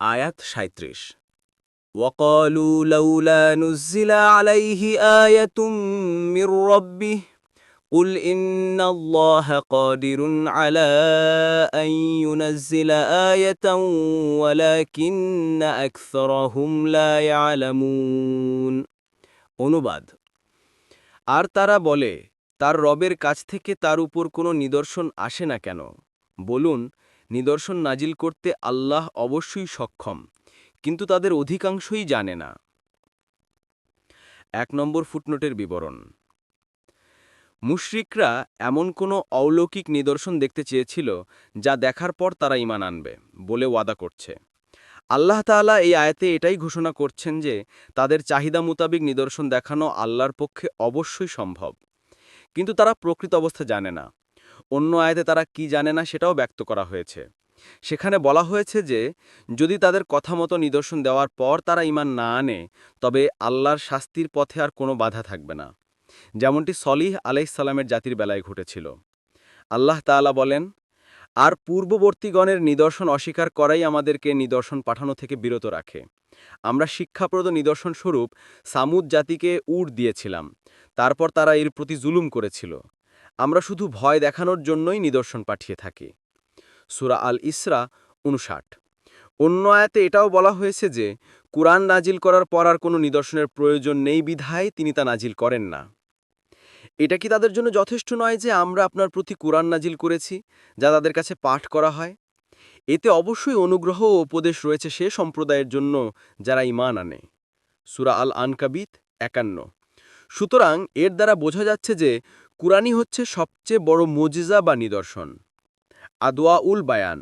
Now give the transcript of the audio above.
আয়াত সাঁত্রিশ وقالوا لولا نزل عليه آية من ربه قل إن الله قادر على أن ينزل آية ولكن أكثرهم لا يعلمون অনুবাদ আর তারা বলে তার রবের কাছ থেকে তার উপর কোনো নিদর্শন আসে না কেন বলুন নিদর্শন নাজিল করতে আল্লাহ অবশ্যই সক্ষম, কিন্তু তাদের অধিকাংশই জানে না। এক নম্বর ফুটনোটের বিবরণ। মুশরিকরা এমন কোনো অলৌকিক নিদর্শন দেখতে চেয়েছিল যা দেখার পর তারা ইমান আনবে বলে ওয়াদা করছে। আল্লাহ তাআলা এই আয়াতে এটাই ঘোষণা করছেন যে তাদের চাহিদা মোতাবিক নিদর্শন দেখানো আল্লাহর পক্ষে অবশ্যই সম্ভব, কিন্তু তারা প্রকৃত অবস্থা জানে না। অন্য আয়াতে তারা কি জানে না সেটাও ব্যক্ত করা হয়েছে। সেখানে বলা হয়েছে যে, যদি তাদের কথা মতো নিদর্শন দেওয়ার পর তারা ইমান না আনে, তবে আল্লাহর শাস্তির পথে আর কোনো বাধা থাকবে না। যেমনটি সলিহ আলাইসাল্লামের জাতির বেলায় ঘটেছিল। আল্লাহ তাআলা বলেন, আর পূর্ববর্তীগণের নিদর্শন অস্বীকার করাই আমাদেরকে নিদর্শন পাঠানো থেকে বিরত রাখে। আমরা শিক্ষাপ্রদ নিদর্শন স্বরূপ সামুদ জাতিকে উড় দিয়েছিলাম। তারপর তারা এর প্রতি জুলুম করেছিল। আমরা শুধু ভয় দেখানোর জন্যই নিদর্শন পাঠিয়ে থাকি। সুরা আল ইসরা উনষাট অন্য আয়াতে এটাও বলা হয়েছে যে, কুরআন নাজিল করার পর আর কোনো নিদর্শনের প্রয়োজন নেই বিধায় তিনি তা নাজিল করেন না। এটা কি তাদের জন্য যথেষ্ট নয় যে আমরা আপনার প্রতি কুরআন নাজিল করেছি, যা তাদের কাছে পাঠ করা হয়? এতে অবশ্যই অনুগ্রহ ও উপদেশ রয়েছে সে সম্প্রদায়ের জন্য যারা ইমান আনে। সুরা আল আনকাবিত একান্ন। সুতরাং এর দ্বারা বোঝা যাচ্ছে যে কুরআনই হচ্ছে সবচেয়ে বড় মজিজা বা নিদর্শন। আদোয়া উল বায়ান।